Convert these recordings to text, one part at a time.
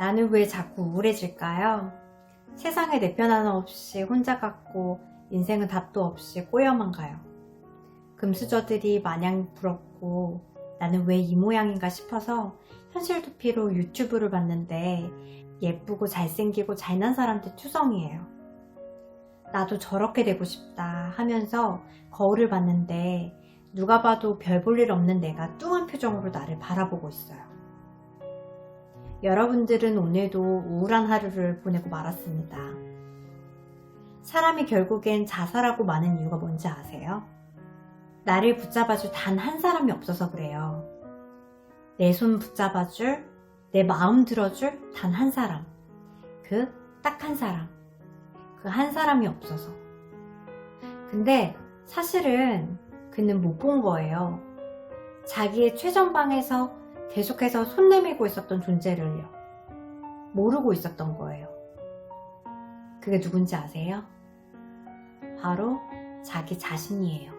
나는 왜 자꾸 우울해질까요? 세상에 내 편 하나 없이 혼자 같고 인생은 답도 없이 꼬여만 가요. 금수저들이 마냥 부럽고 나는 왜 이 모양인가 싶어서 현실 도피로 유튜브를 봤는데 예쁘고 잘생기고 잘난 사람들 투성이에요. 나도 저렇게 되고 싶다 하면서 거울을 봤는데 누가 봐도 별 볼 일 없는 내가 뚱한 표정으로 나를 바라보고 있어요. 여러분들은 오늘도 우울한 하루를 보내고 말았습니다. 사람이 결국엔 자살하고 마는 이유가 뭔지 아세요? 나를 붙잡아줄 단 한 사람이 없어서 그래요. 내 손 붙잡아줄, 내 마음 들어줄 단 한 사람. 그 딱 한 사람. 그 한 사람이 없어서. 근데 사실은 그는 못 본 거예요. 자기의 최전방에서 계속해서 손 내밀고 있었던 존재를요. 모르고 있었던 거예요. 그게 누군지 아세요? 바로 자기 자신이에요.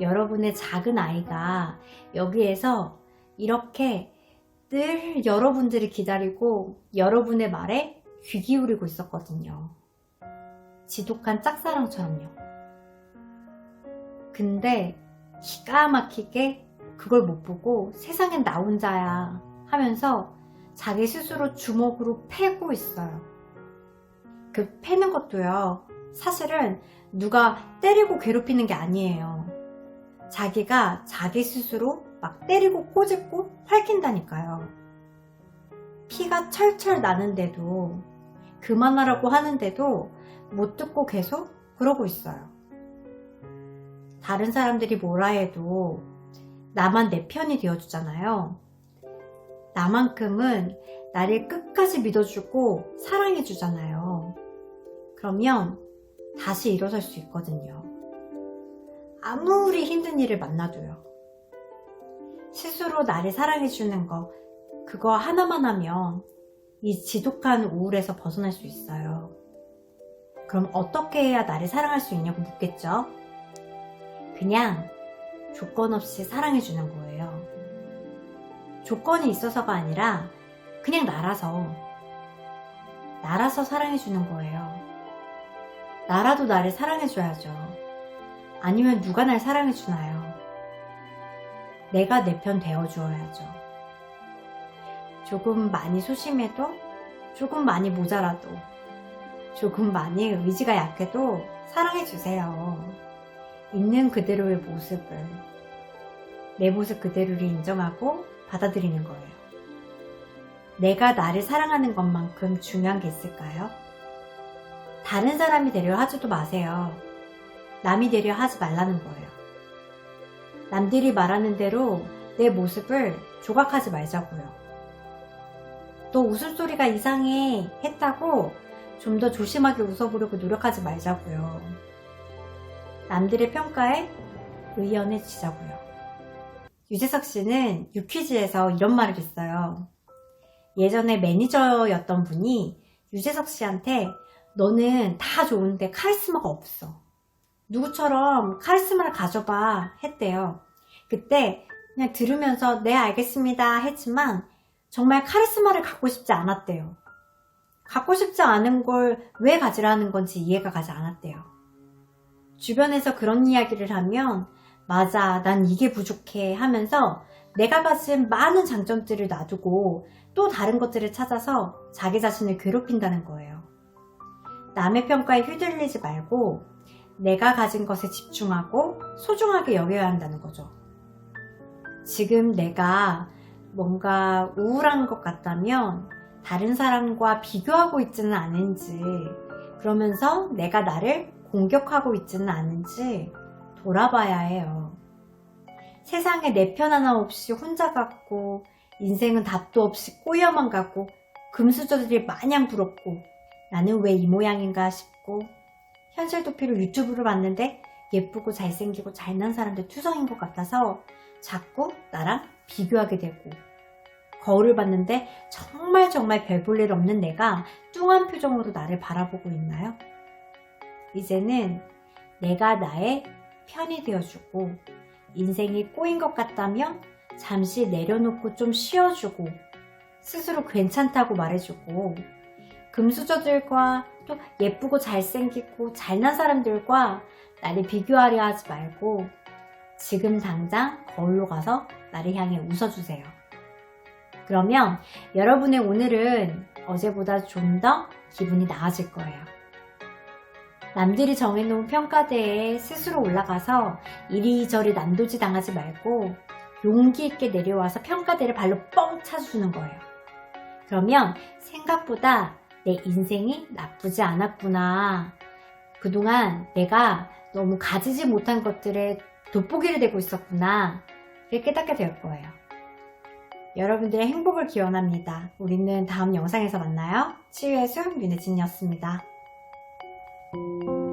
여러분의 작은 아이가 여기에서 이렇게 늘 여러분들이 기다리고 여러분의 말에 귀 기울이고 있었거든요. 지독한 짝사랑처럼요. 근데 기가 막히게 그걸 못 보고 세상엔 나 혼자야 하면서 자기 스스로 주먹으로 패고 있어요. 그 패는 것도요, 사실은 누가 때리고 괴롭히는 게 아니에요. 자기가 자기 스스로 막 때리고 꼬집고 헐킨다니까요. 피가 철철 나는데도 그만하라고 하는데도 못 듣고 계속 그러고 있어요. 다른 사람들이 뭐라 해도 나만 내 편이 되어주잖아요. 나만큼은 나를 끝까지 믿어주고 사랑해주잖아요. 그러면 다시 일어설 수 있거든요. 아무리 힘든 일을 만나도요. 스스로 나를 사랑해주는 거, 그거 하나만 하면 이 지독한 우울에서 벗어날 수 있어요. 그럼 어떻게 해야 나를 사랑할 수 있냐고 묻겠죠? 그냥 조건 없이 사랑해주는 거예요. 조건이 있어서가 아니라 그냥 나라서, 나라서 사랑해주는 거예요. 나라도 나를 사랑해줘야죠. 아니면 누가 날 사랑해주나요? 내가 내 편 되어주어야죠. 조금 많이 소심해도, 조금 많이 모자라도, 조금 많이 의지가 약해도 사랑해주세요. 있는 그대로의 모습을, 내 모습 그대로를 인정하고 받아들이는 거예요. 내가 나를 사랑하는 것만큼 중요한 게 있을까요? 다른 사람이 되려 하지도 마세요. 남이 되려 하지 말라는 거예요. 남들이 말하는 대로 내 모습을 조각하지 말자고요. 또 웃음소리가 이상해 했다고 좀 더 조심하게 웃어보려고 노력하지 말자고요. 남들의 평가에 의연해지자고요. 유재석 씨는 유퀴즈에서 이런 말을 했어요. 예전에 매니저였던 분이 유재석 씨한테 너는 다 좋은데 카리스마가 없어. 누구처럼 카리스마를 가져봐 했대요. 그때 그냥 들으면서 네 알겠습니다 했지만 정말 카리스마를 갖고 싶지 않았대요. 갖고 싶지 않은 걸 왜 가지라는 건지 이해가 가지 않았대요. 주변에서 그런 이야기를 하면 맞아 난 이게 부족해 하면서 내가 가진 많은 장점들을 놔두고 또 다른 것들을 찾아서 자기 자신을 괴롭힌다는 거예요. 남의 평가에 휘둘리지 말고 내가 가진 것에 집중하고 소중하게 여겨야 한다는 거죠. 지금 내가 뭔가 우울한 것 같다면 다른 사람과 비교하고 있지는 않은지 그러면서 내가 나를 공격하고 있지는 않은지 돌아봐야 해요. 세상에 내 편 하나 없이 혼자 갔고 인생은 답도 없이 꼬여만 가고 금수저들이 마냥 부럽고 나는 왜 이 모양인가 싶고 현실 도피로 유튜브를 봤는데 예쁘고 잘생기고 잘난 사람들 투성인 것 같아서 자꾸 나랑 비교하게 되고 거울을 봤는데 정말 정말 별 볼 일 없는 내가 뚱한 표정으로 나를 바라보고 있나요? 이제는 내가 나의 편이 되어주고 인생이 꼬인 것 같다면 잠시 내려놓고 좀 쉬어주고 스스로 괜찮다고 말해주고 금수저들과 또 예쁘고 잘생기고 잘난 사람들과 나를 비교하려 하지 말고 지금 당장 거울로 가서 나를 향해 웃어주세요. 그러면 여러분의 오늘은 어제보다 좀 더 기분이 나아질 거예요. 남들이 정해놓은 평가대에 스스로 올라가서 이리저리 난도지 당하지 말고 용기 있게 내려와서 평가대를 발로 뻥 차주는 거예요. 그러면 생각보다 내 인생이 나쁘지 않았구나. 그동안 내가 너무 가지지 못한 것들에 돋보기를 대고 있었구나. 이렇게 깨닫게 될 거예요. 여러분들의 행복을 기원합니다. 우리는 다음 영상에서 만나요. 치유의 숲 윤혜진이었습니다. Thank you.